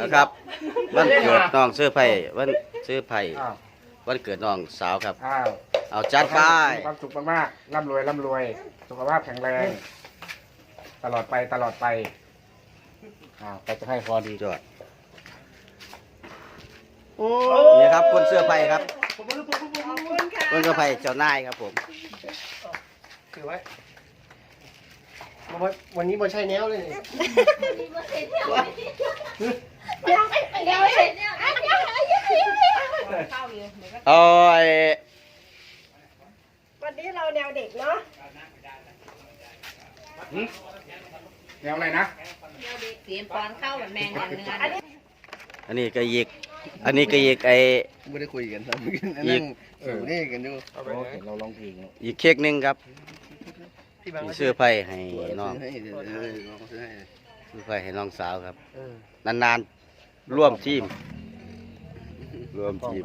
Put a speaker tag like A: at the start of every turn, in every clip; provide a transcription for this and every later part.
A: นะครับวันเกิดน้องเสื้อไผ่วันเสื้อไผ่
B: อ้าว
A: วันเกิดน้องสาวครับ
B: อ้าว
A: เอาจัดไป
B: มีความสุขมากๆร่ำรวยร่ำรวย สุขภาพแข็งแรง ตลอดไปตลอดไปอ้าวใครจะให้พอดี
A: จอดนี่ครับคนเสื้อไผ่ครับคนเสื้อไผ่เจ้านายครับผม
C: ถือไว้ วันวันนี้มันใช่แนวเลยนี่
D: เดี๋ยวเดี๋ยวเดี๋ยว
A: เอาไอ้
D: วันนี้เราแนวเด็กเนาะ
B: แนวอะไรนะ
E: เสียงปอนเข้าแบบแมงอย่างเนื้อ
D: อันนี้
A: อันนี้ก็ยิก อันนี้ก็ยิกไอ้
C: ไม่ได้คุยกันนะเมื่อกี้
A: อี
C: นั่
A: ก
C: งสูนี่กันอยู่
B: โอ้เห็นเราร้องเพลงแล้ว
A: อีกเค้กหนึงครับ
C: ที่บาง
A: มีเสื้อไผ่ให้น้อง
C: ซื้อให้เดี๋ยวเดี๋ยวลองซื้อให้
A: เสื้อไผ่ให้น้องสาวครับ
C: เออนา
A: นๆร่วมทีม ร่วมทีม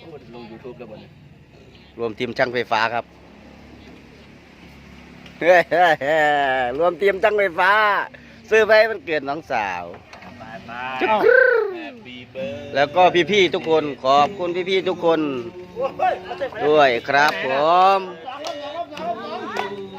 C: โอ้ลงยูทูบแล้วบ่เนี่ย
A: รวมทีมช่างไฟฟ้าครับเฮ้ยเฮ้ยเฮ้ยรวมทีมช่างไฟฟ้า ซื้อไปมันเกิดน้องสาวจุ๊กแล้วก็พี่ๆทุกคนขอบคุณพี่ๆทุกคนด้วยครับผมจุกกุ๊กกรู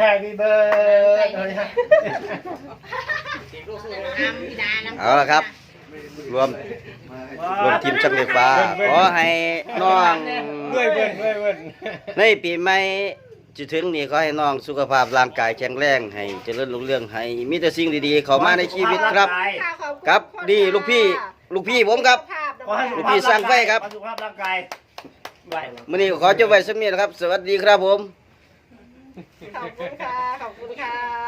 C: Happy birthday
E: น้ำพี่ดาน้ำ
A: เอาละครับ รวมรวมทีมช่างไฟฟ้าขอให้น้อง
B: เว้ยเว้ยเว้ยเว้ย
A: ในปีใหม่จะถึงนี่ขอให้น้องสุขภาพร่างกายแข็งแรงให้เจริญรุ่งเรืองให้มีแต่สิ่งดีๆ เข้ามาในชีวิตครับ
D: ค่ะขอบคุณ
A: ครับดีลูกพี่ลูกพี่ผมครับ
D: ภาพ
A: ลูกพี่สร้างไฟครับ
C: สุขภาพร่างกายไหว
A: มื้อนี้ก็ขอจบไว้สักนิดนะครับ สวัสดีครับผม
D: ขอบคุณค่ะ ขอบคุณค่ะ